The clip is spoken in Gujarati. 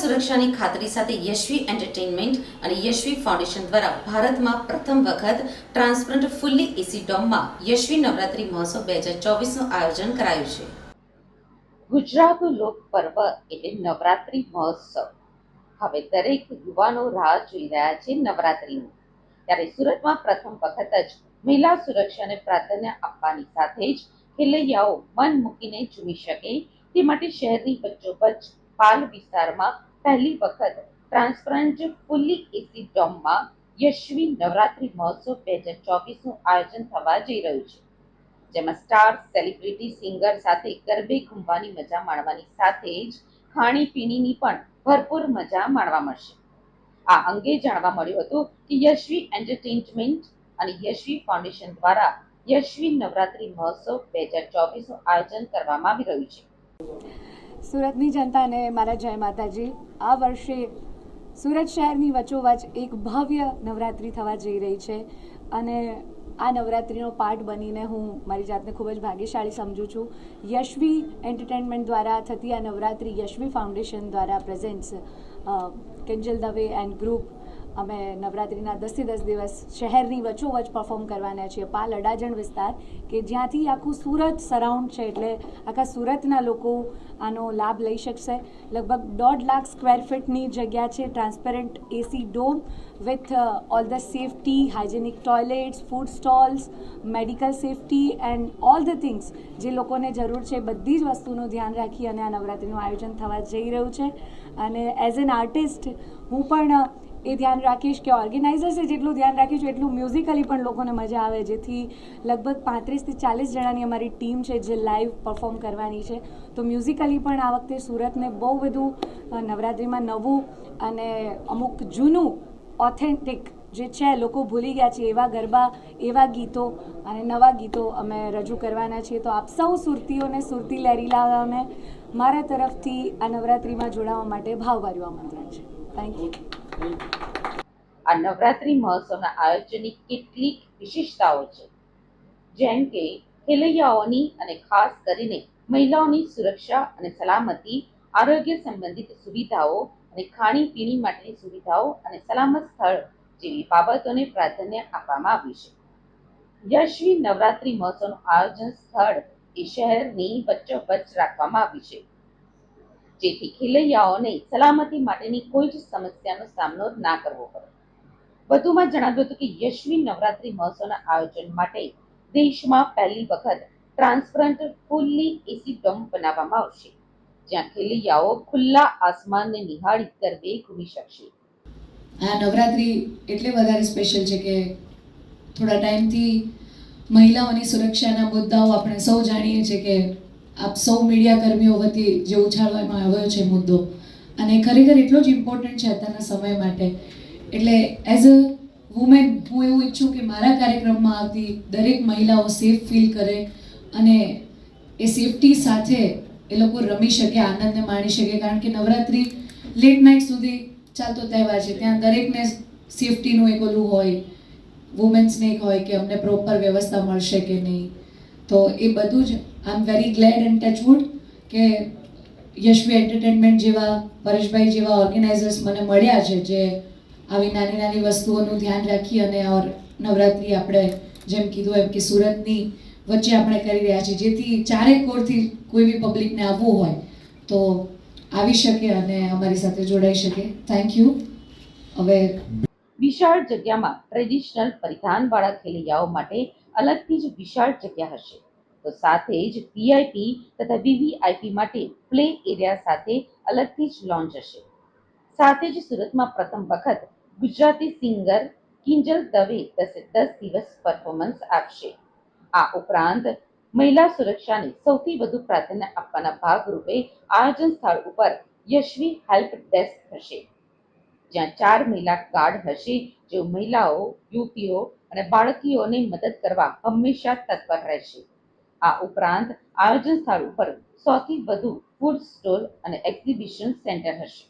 સુરક્ષાની ખાતરી સાથે યશવી એન્ટરટેઇનમેન્ટ અને યશવી ફાઉન્ડેશન દ્વારા ભારતમાં પ્રથમ વખત ટ્રાન્સપરન્ટ ફુલ્લી એસી ડોમમાં યશવી નવરાત્રી મહોત્સવ બે હજાર ચોવીસનું આયોજન કરાયું છે. ગુજરાત લોક પર્વ એટલે નવરાત્રિ મહોત્સવ. હવે દરેક યુવાનો રાહ જોઈ રહ્યા છે નવરાત્રીની. ત્યારે સુરતમાં પ્રથમ વખત જ મહિલા સુરક્ષાને પ્રાધાન્ય આપવાની સાથે જ ખેલૈયાઓ મન મૂકીને ઝૂમી શકે. તે માટે શહેરની વચ્ચોવચ્ચ પાલ વિસ્તારમાં પહેલી વખત ટ્રાન્સપરન્ટ ફુલ્લી એસી ડોમમાં યશવી નવરાત્રિ મહોત્સવ બે હજાર ચોવીસનું આયોજન થવા જઈ રહ્યું છે. જેમાં સ્ટાર સેલિબ્રિટી સિંગર સાથે ગરબે ઘૂમવાની મજા માણવાની સાથે જ ખાણીપીણીની પણ ભરપૂર મજા માણવા મળશે. આ અંગે જાણવા મળ્યું હતું કે યશવી એન્ટરટેનમેન્ટ અને યશવી ફાઉન્ડેશન દ્વારા યશવી નવરાત્રિ મહોત્સવ બે હજાર ચોવીસનું આયોજન કરવામાં આવી રહ્યું છે. સુરતની જનતાને મારા જય માતાજી, આ વર્ષે સુરત શહેરની વચોવચ એક ભવ્ય નવરાત્રિ થવા જઈ રહી છે અને આ નવરાત્રિનો પાર્ટ બનીને હું મારી જાતને ખૂબ જ ભાગ્યશાળી સમજું છું. યશવી એન્ટરટેનમેન્ટ દ્વારા થતી આ નવરાત્રિ યશવી ફાઉન્ડેશન દ્વારા presents Kinjal Dave and group અમે નવરાત્રિના દસથી દસ દિવસ શહેરની વચ્ચોવચ પરફોર્મ કરવાના છીએ. પાલ અડાજણ વિસ્તાર, કે જ્યાંથી આખું સુરત સરાઉન્ડ છે, એટલે આખા સુરતના લોકો આનો લાભ લઈ શકશે. લગભગ દોઢ લાખ સ્ક્વેર ફીટની જગ્યા છે transparent AC dome with all the safety hygienic toilets food stalls medical safety and all the things જે લોકોને જરૂર છે, બધી જ વસ્તુનું ધ્યાન રાખી અને આ નવરાત્રિનું આયોજન થવા જઈ રહ્યું છે. અને એઝ એન આર્ટિસ્ટ હું પણ એ ધ્યાન રાખીશ કે ઓર્ગેનાઇઝર્સે જેટલું ધ્યાન રાખ્યું એટલું મ્યુઝિકલી પણ લોકોને મજા આવે. જેથી લગભગ પાંત્રીસથી ચાલીસ જણાની અમારી ટીમ છે જે લાઈવ પરફોર્મ કરવાની છે. તો મ્યુઝિકલી પણ આ વખતે સુરતને બહુ બધું નવરાત્રિમાં નવું અને અમુક જૂનું ઓથેન્ટિક જે છે લોકો ભૂલી ગયા છે એવા ગરબા, એવા ગીતો અને નવા ગીતો અમે રજૂ કરવાના છીએ. તો આપ સૌ સુરતીઓને, સુરતી લહેરીલાઓને મારા તરફથી આ નવરાત્રિમાં જોડાવા માટે ભાવભર્યું આમંત્રણ છે. થેન્ક યુ આ નવરાત્રિ મહોત્સવના આયોજનની કેટલીક વિશેષતાઓ છે. જેમ કે, ખેલૈયાઓની અને ખાસ કરીને મહિલાઓની સુરક્ષા અને સલામતી, આરોગ્ય સંબંધિત સુવિધાઓ અને ખાણીપીણી માટેની સુવિધાઓ અને સલામત સ્થળ જેવી બાબતોને પ્રાધાન્ય આપવામાં આવ્યું છે. યશવી નવરાત્રિ મહોત્સવનું આયોજન સ્થળ એ શહેરની વચ્ચોવચ્ચ રાખવામાં આવ્યું છે. જેથી ખેલૈયાઓને સલામતી માટેની કોઈ જ સમસ્યાનો સામનો ના કરવો પડે. વધુમાં જણાવ્યું હતું કે યશવી નવરાત્રી મહોત્સવના આયોજન માટે દેશમાં પહેલી વખત ટ્રાન્સપરન્ટ ફૂલ્લી એસી ડોમ બનાવવામાં આવશે, જ્યાં ખેલૈયાઓ ખુલ્લા આસમાનને નિહાળી ગરબે ઘૂમી શકશે. આ નવરાત્રિ એટલે વધારે સ્પેશિયલ છે કે થોડા ટાઈમથી મહિલાઓની સુરક્ષાના મુદ્દાઓ આપણે સૌ જાણીએ છીએ કે આપ સૌ મીડિયા કર્મીઓ વતી જે ઉછાળવામાં આવ્યો છે મુદ્દો, અને ખરેખર એટલો જ ઇમ્પોર્ટન્ટ છે અત્યારના સમય માટે. એટલે એઝ અ વુમેન હું એવું ઈચ્છું કે મારા કાર્યક્રમમાં આવતી દરેક મહિલાઓ સેફ ફીલ કરે, અને એ સેફટી સાથે એ લોકો રમી શકે, આનંદને માણી શકે, કારણ કે નવરાત્રિ લેટ નાઇટ સુધી ચાલતો તહેવાર છે. ત્યાં દરેકને સેફટીનું એક ઓલું હોય વુમેન્સને એક હોય કે અમને પ્રોપર વ્યવસ્થા મળશે કે નહીં. તો એ બધું જ I am very glad and touch wood કે યશવી એન્ટરટેનમેન્ટ જેવા, પરેશભાઈ જેવા ઓર્ગેનાઇઝર્સ મને મળ્યા છે જે આવી નાની નાની વસ્તુઓનું ધ્યાન રાખી અને ઓર નવરાત્રિ આપણે જેમ કીધું એમ કે સુરતની વચ્ચે આપણે કરી રહ્યા છીએ. જેથી ચારેક કોરથી કોઈ બી પબ્લિકને આવવું હોય તો આવી શકે અને અમારી સાથે જોડાઈ શકે. થેન્ક યુ હવે વિશાળ જગ્યામાં ટ્રેડિશનલ પરિધાનવાળા ખેલૈયાઓ માટે અલગથી જ વિશાળ જગ્યા હશે. તો સાથે જ વીઆઈપી તથા વીવીઆઈપી માટે પ્લે એરિયા સાથે અલગથી જ લોન્ચ હશે. સાથે જ સુરતમાં પ્રથમ વખત ગુજરાતી સિંગર કિંજલ દવે દસે દસ દિવસ પરફોર્મન્સ આપશે. આ ઉપરાંત મહિલા સુરક્ષાને સૌથી વધુ પ્રાધાન્ય આપવાના ભાગરૂપે આયોજન સ્થળ ઉપર યશવી હેલ્પ ડેસ્ક હશે. જ્યાં ચાર મહિલા ગાર્ડ હશે, જેઓ મહિલાઓ, યુવતીઓ અને બાળકીઓને મદદ કરવા હંમેશા તત્પર રહેશે. આ ઉપરાંત આયોજન સ્થળ ઉપર સૌથી વધુ ફૂડ સ્ટોલ અને એક્ઝિબિશન સેન્ટર હશે.